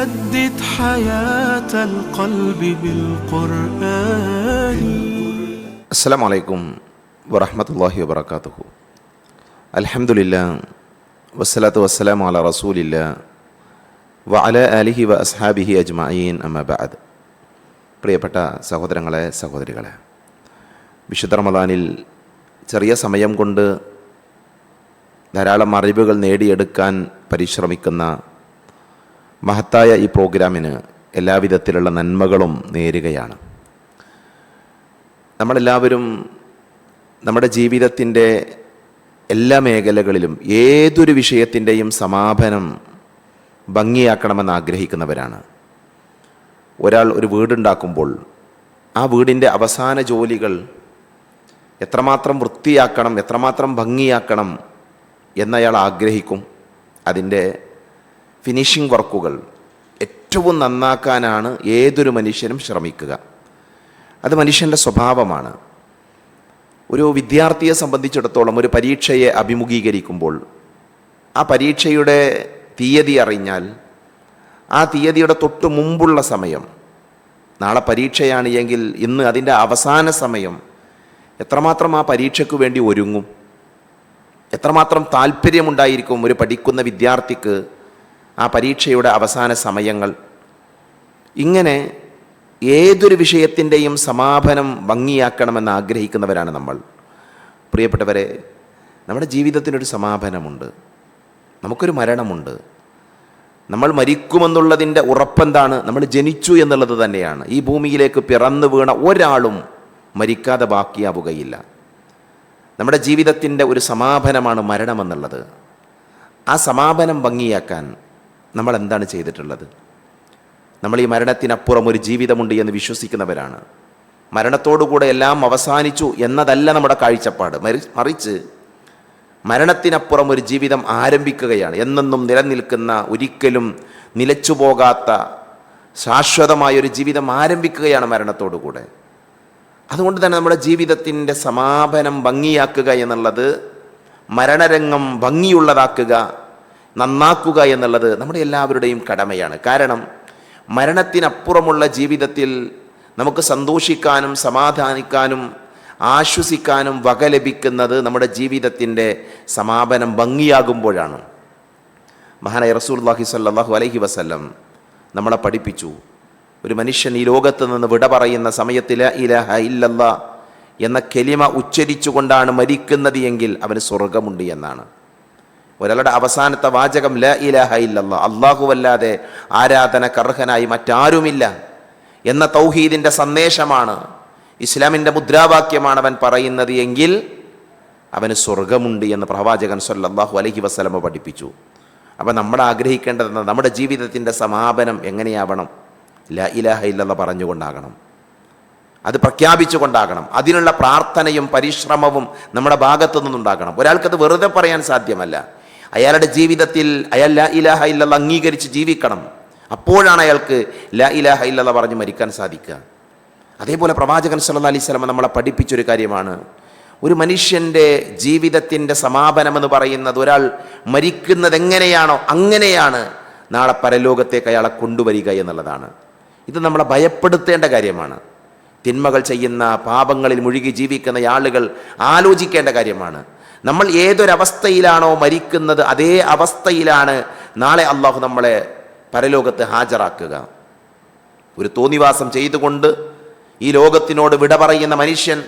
جدد حياة القلب بالقرآن അസ്സാം വലൈക്കും വറഹമത്തല്ലാഹി വബർക്കാത്തുഹു അൽഹംദുലില്ല വസ്സലാത്തു വസ്സലാം അല റസൂലില്ല വ അല അലിഹി വ അസ്ഹാബിഹി അജ്മഈൻ അമ്മബാദ് പ്രിയപ്പെട്ട സഹോദരങ്ങളെ സഹോദരികളെ വിശുദ്ധ റമദാനിൽ ചെറിയ സമയം കൊണ്ട് ധാരാളം അറിവുകൾ നേടിയെടുക്കാൻ പരിശ്രമിക്കുന്ന മഹത്തായ ഈ പ്രോഗ്രാമിന് എല്ലാവിധത്തിലുള്ള നന്മകളും നേരുകയാണ്. നമ്മളെല്ലാവരും നമ്മുടെ ജീവിതത്തിന്റെ എല്ലാ മേഖലകളിലും ഏതൊരു വിഷയത്തിന്റെയും സമാപനം ഭംഗിയാക്കണമെന്ന് ആഗ്രഹിക്കുന്നവരാണ്. ഒരാൾ ഒരു വീടുണ്ടാക്കുമ്പോൾ ആ വീടിന്റെ അവസാന ജോലികൾ എത്രമാത്രം വൃത്തിയാക്കണം എത്രമാത്രം ഭംഗിയാക്കണം എന്നയാൾ ആഗ്രഹിക്കും. അതിന്റെ ഫിനിഷിംഗ് വർക്കുകൾ ഏറ്റവും നന്നാക്കാനാണ് ഏതൊരു മനുഷ്യനും ശ്രമിക്കുക. അത് മനുഷ്യന്റെ സ്വഭാവമാണ്. ഒരു വിദ്യാർത്ഥിയെ സംബന്ധിച്ചിടത്തോളം ഒരു പരീക്ഷയെ അഭിമുഖീകരിക്കുമ്പോൾ ആ പരീക്ഷയുടെ തീയതി അറിഞ്ഞാൽ ആ തീയതിയുടെ തൊട്ട് മുമ്പുള്ള സമയം നാളെ പരീക്ഷയാണ് എങ്കിൽ ഇന്ന് അതിന്റെ അവസാന സമയം എത്രമാത്രം ആ പരീക്ഷയ്ക്ക് വേണ്ടി ഒരുങ്ങും? എത്രമാത്രം താല്പര്യമുണ്ടായിരിക്കും ഒരു പഠിക്കുന്ന വിദ്യാർത്ഥിക്ക് ആ പരീക്ഷയുടെ അവസാന സമയങ്ങൾ. ഇങ്ങനെ ഏതൊരു വിഷയത്തിന്റെയും സമാപനം ഭംഗിയാക്കണമെന്ന് ആഗ്രഹിക്കുന്നവരാണ് നമ്മൾ. പ്രിയപ്പെട്ടവരെ നമ്മുടെ ജീവിതത്തിനൊരു സമാപനമുണ്ട്. നമുക്കൊരു മരണമുണ്ട്. നമ്മൾ മരിക്കുമെന്നുള്ളതിന്റെ ഉറപ്പെന്താണ്? നമ്മൾ ജനിച്ചു എന്നുള്ളത് തന്നെയാണ്. ഈ ഭൂമിയിലേക്ക് പിറന്നു വീണ ഒരാളും മരിക്കാതെ ബാക്കിയാവുകയില്ല. നമ്മുടെ ജീവിതത്തിന്റെ ഒരു സമാപനമാണ് മരണമെന്നുള്ളത്. ആ സമാപനം ഭംഗിയാക്കാൻ നമ്മൾ എന്താണ് ചെയ്തിട്ടുള്ളത്? നമ്മൾ ഈ മരണത്തിനപ്പുറം ഒരു ജീവിതമുണ്ട് എന്ന് വിശ്വസിക്കുന്നവരാണ്. മരണത്തോടുകൂടെ എല്ലാം അവസാനിച്ചു എന്നതല്ല നമ്മുടെ കാഴ്ചപ്പാട്. മറിച്ച് മരണത്തിനപ്പുറം ഒരു ജീവിതം ആരംഭിക്കുകയാണ്. എന്നെന്നും നിലനിൽക്കുന്ന ഒരിക്കലും നിലച്ചു പോകാത്ത ശാശ്വതമായൊരു ജീവിതം ആരംഭിക്കുകയാണ് മരണത്തോടുകൂടെ. അതുകൊണ്ട് തന്നെ നമ്മുടെ ജീവിതത്തിന്റെ സമാപനം ഭംഗിയാക്കുക എന്നുള്ളത് മരണരംഗം ഭംഗിയുള്ളതാക്കുക നന്നാക്കുക എന്നുള്ളത് നമ്മുടെ എല്ലാവരുടെയും കടമയാണ്. കാരണം മരണത്തിനപ്പുറമുള്ള ജീവിതത്തിൽ നമുക്ക് സന്തോഷിക്കാനും സമാധാനിക്കാനും ആശ്വസിക്കാനും വക ലഭിക്കുന്നത് നമ്മുടെ ജീവിതത്തിന്റെ സമാപനം ഭംഗിയാകുമ്പോഴാണ്. മഹാനായ റസൂൽല്ലാഹി സല്ലാഹു അലഹി വസ്ല്ലം നമ്മളെ പഠിപ്പിച്ചു. ഒരു മനുഷ്യൻ ഈ ലോകത്ത് നിന്ന് വിട പറയുന്ന സമയത്തിൽ ഇലഹ ഇല്ലല്ല എന്ന കെലിമ ഉച്ചരിച്ചുകൊണ്ടാണ് മരിക്കുന്നത് എങ്കിൽ അവന് സ്വർഗമുണ്ട് എന്നാണ്. ഒരാളുടെ അവസാനത്തെ വാചകം ല ഇലഹ ഇല്ലല്ല അള്ളാഹുവല്ലാതെ ആരാധനക്കർഹനായി മറ്റാരുമില്ല എന്ന തൗഹീദിന്റെ സന്ദേശമാണ് ഇസ്ലാമിന്റെ മുദ്രാവാക്യമാണ് അവൻ പറയുന്നത് എങ്കിൽ അവന് സ്വർഗമുണ്ട് എന്ന് പ്രവാചകൻ സല്ലല്ലാഹു അലഹി വസ്ലമ പഠിപ്പിച്ചു. അപ്പം നമ്മൾ ആഗ്രഹിക്കേണ്ടത് നമ്മുടെ ജീവിതത്തിന്റെ സമാപനം എങ്ങനെയാവണം? ല ഇലാഹ ഇല്ലല്ല പറഞ്ഞുകൊണ്ടാകണം. അത് പ്രഖ്യാപിച്ചു കൊണ്ടാകണം അതിനുള്ള പ്രാർത്ഥനയും പരിശ്രമവും നമ്മുടെ ഭാഗത്തു നിന്നുണ്ടാകണം ഒരാൾക്കത് വെറുതെ പറയാൻ സാധ്യമല്ല. അയാളുടെ ജീവിതത്തിൽ അയാൾ ല ഇലാഹ ഇല്ലല്ല അംഗീകരിച്ച് ജീവിക്കണം. അപ്പോഴാണ് അയാൾക്ക് ലാ ഇലാഹ ഇല്ലല്ല പറഞ്ഞ് മരിക്കാൻ സാധിക്കുക. അതേപോലെ പ്രവാചകൻ സല്ല അലൈഹി നമ്മളെ പഠിപ്പിച്ചൊരു കാര്യമാണ്. ഒരു മനുഷ്യന്റെ ജീവിതത്തിന്റെ സമാപനമെന്ന് പറയുന്നത് ഒരാൾ മരിക്കുന്നത് എങ്ങനെയാണോ അങ്ങനെയാണ് നാളെ പരലോകത്തേക്ക് അയാളെ കൊണ്ടുവരിക എന്നുള്ളതാണ്. ഇത് നമ്മളെ ഭയപ്പെടുത്തേണ്ട കാര്യമാണ്. തിന്മകൾ ചെയ്യുന്ന പാപങ്ങളിൽ മുഴുകി ജീവിക്കുന്ന ആളുകൾ ആലോചിക്കേണ്ട കാര്യമാണ്. നമ്മൾ ഏതൊരവസ്ഥയിലാണോ മരിക്കുന്നത് അതേ അവസ്ഥയിലാണ് നാളെ അള്ളാഹു നമ്മളെ പരലോകത്ത് ഹാജരാക്കുക. ഒരു തോന്നിവാസം ചെയ്തുകൊണ്ട് ഈ ലോകത്തിനോട് വിട പറയുന്ന മനുഷ്യൻ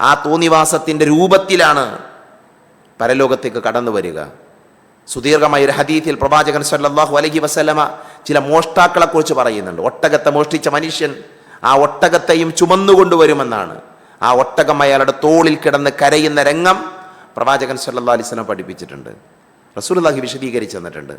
ആ തോന്നിവാസത്തിന്റെ രൂപത്തിലാണ് പരലോകത്തേക്ക് കടന്നു വരിക. സുദീർഘമായ ഒരു ഹദീത്തിൽ പ്രവാചകൻ സല്ലാഹു അലഹി വസ്ലമ ചില മോഷ്ടാക്കളെക്കുറിച്ച് പറയുന്നുണ്ട്. ഒട്ടകത്തെ മോഷ്ടിച്ച മനുഷ്യൻ ആ ഒട്ടകത്തെയും ചുമന്നുകൊണ്ടുവരുമെന്നാണ്. ആ ഒട്ടകം അയാളുടെ തോളിൽ കിടന്ന് കരയുന്ന രംഗം പ്രവാചകൻ സല്ലാ അലിസ്ലം പഠിപ്പിച്ചിട്ടുണ്ട്. റസൂലുള്ളാഹി വിശദീകരിച്ചു തന്നിട്ടുണ്ട്.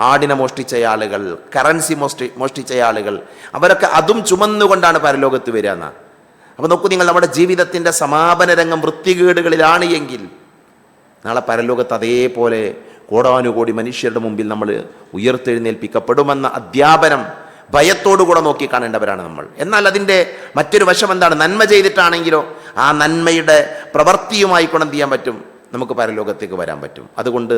ആടിനെ മോഷ്ടിച്ച ആളുകൾ കറൻസി മോഷ്ടി മോഷ്ടിച്ച ആളുകൾ അവരൊക്കെ അതും ചുമന്നുകൊണ്ടാണ് പരലോകത്ത് വരിക എന്നാ. അപ്പോൾ നോക്കൂ നിങ്ങൾ നമ്മുടെ ജീവിതത്തിന്റെ സമാപന രംഗം വൃത്തികേടുകളിലാണ് എങ്കിൽ നാളെ പരലോകത്ത് അതേപോലെ കോടാനുകോടി മനുഷ്യരുടെ മുമ്പിൽ നമ്മൾ ഉയർത്തെഴുന്നേൽപ്പിക്കപ്പെടുമെന്ന അധ്യാപനം ഭയത്തോടുകൂടെ നോക്കി കാണേണ്ടവരാണ് നമ്മൾ. എന്നാൽ അതിന്റെ മറ്റൊരു വശം എന്താണ്? നന്മ ചെയ്തിട്ടാണെങ്കിലോ ആ നന്മയുടെ പ്രവൃത്തിയുമായി കൊണ്ട് എന്ത് ചെയ്യാൻ പറ്റും? നമുക്ക് പരലോകത്തേക്ക് വരാൻ പറ്റും. അതുകൊണ്ട്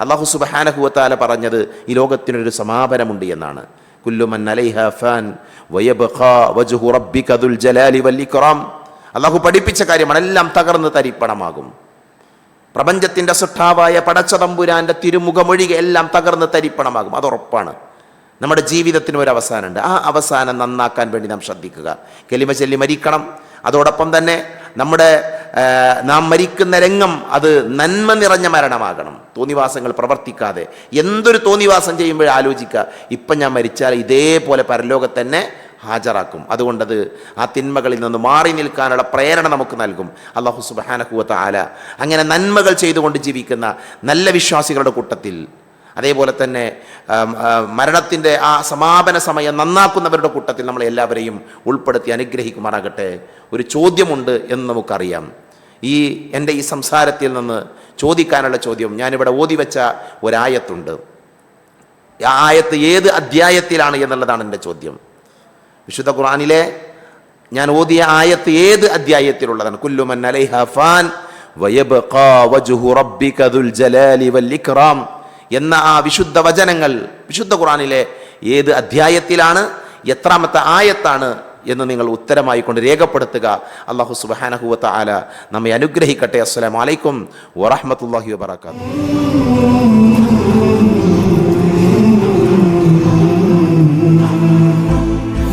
അള്ളാഹു സുബഹാനഹുവത്താല പറഞ്ഞത് ഈ ലോകത്തിനൊരു സമാപനമുണ്ട് എന്നാണ്. ഫാൻ ദുൽ ജലാലി അള്ളാഹു പഠിപ്പിച്ച കാര്യമാണ് എല്ലാം തകർന്ന് തരിപ്പണമാകും. പ്രപഞ്ചത്തിന്റെ സൃഷ്ടാവായ പടച്ചതമ്പുരാന്റെ തിരുമുഖമൊഴികെ എല്ലാം തകർന്ന് തരിപ്പണമാകും. അത് ഉറപ്പാണ്. നമ്മുടെ ജീവിതത്തിന് ഒരു അവസാനമുണ്ട്. ആ അവസാനം നന്നാക്കാൻ വേണ്ടി നാം ശ്രദ്ധിക്കുക. കെലിമ ചൊല്ലി മരിക്കണം. അതോടൊപ്പം തന്നെ നമ്മുടെ നാം മരിക്കുന്ന രംഗം അത് നന്മ നിറഞ്ഞ മരണമാകണം. തോന്നിവാസങ്ങൾ പ്രവർത്തിക്കാതെ. എന്തൊരു തോന്നിവാസം ചെയ്യുമ്പോഴും ആലോചിക്കുക. ഇപ്പം ഞാൻ മരിച്ചാൽ ഇതേപോലെ പരലോകത്ത് തന്നെ ഹാജരാക്കും. അതുകൊണ്ടത് ആ തിന്മകളിൽ നിന്ന് മാറി നിൽക്കാനുള്ള പ്രേരണ നമുക്ക് നൽകും. അള്ളാഹു സുബാനഹുവത്ത ആല അങ്ങനെ നന്മകൾ ചെയ്തുകൊണ്ട് ജീവിക്കുന്ന നല്ല വിശ്വാസികളുടെ കൂട്ടത്തിൽ അതേപോലെ തന്നെ മരണത്തിന്റെ ആ സമാപന സമയം നന്നാക്കുന്നവരുടെ കൂട്ടത്തിൽ നമ്മൾ എല്ലാവരെയും ഉൾപ്പെടുത്തി അനുഗ്രഹിക്കുമാറാകട്ടെ. ഒരു ചോദ്യമുണ്ട് എന്ന് നമുക്കറിയാം. ഈ എന്റെ ഈ സംസാരത്തിൽ നിന്ന് ചോദിക്കാനുള്ള ചോദ്യം ഞാനിവിടെ ഓതി വെച്ച ഒരായത്തുണ്ട്. ആ ആയത്ത് ഏത് അധ്യായത്തിലാണ് എന്നുള്ളതാണ് എന്റെ ചോദ്യം. വിശുദ്ധ ഖുർആനിലെ ഞാൻ ഓതിയ ആയത്ത് ഏത് അധ്യായത്തിലുള്ളതാണ്? കുല്ലുമൻ അലൈഹ ഫാൻ വയബ്ഖാ വജ്ഹു റബ്ബിക ദുൽ ജലാലി വൽ ഇക്റാം. എന്ന ആ വിശുദ്ധ വചനങ്ങൾ വിശുദ്ധ ഖുർആനിലെ ഏത് അധ്യായത്തിലാണ് എത്രാമത്തെ ആയത്താണ് എന്ന് നിങ്ങൾ ഉത്തരമായി കൊണ്ട് രേഖപ്പെടുത്തുക അള്ളാഹു സുബഹാനഹുവത്ത ആല നമ്മെ അനുഗ്രഹിക്കട്ടെ അസ്സലാമു അലൈക്കും വറഹ്മത്തുള്ളാഹി വബറകാതുഹു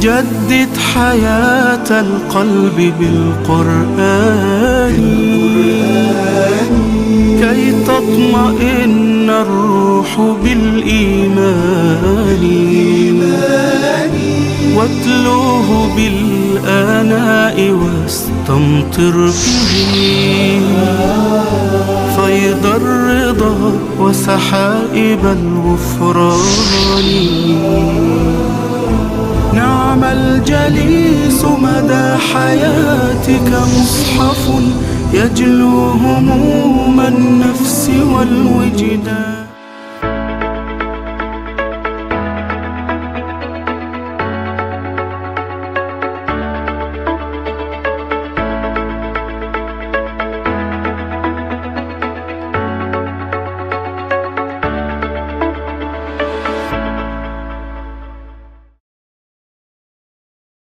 جدد حياة القلب بالقرآن كي تطمئن الروح بالإيمان. واتلوه بالآناء واستمطر به. فيض الرضا وسحائب الغفران. نعم الجليس مدى حياتك مصحف. يجلو هموم النفس والوجدان.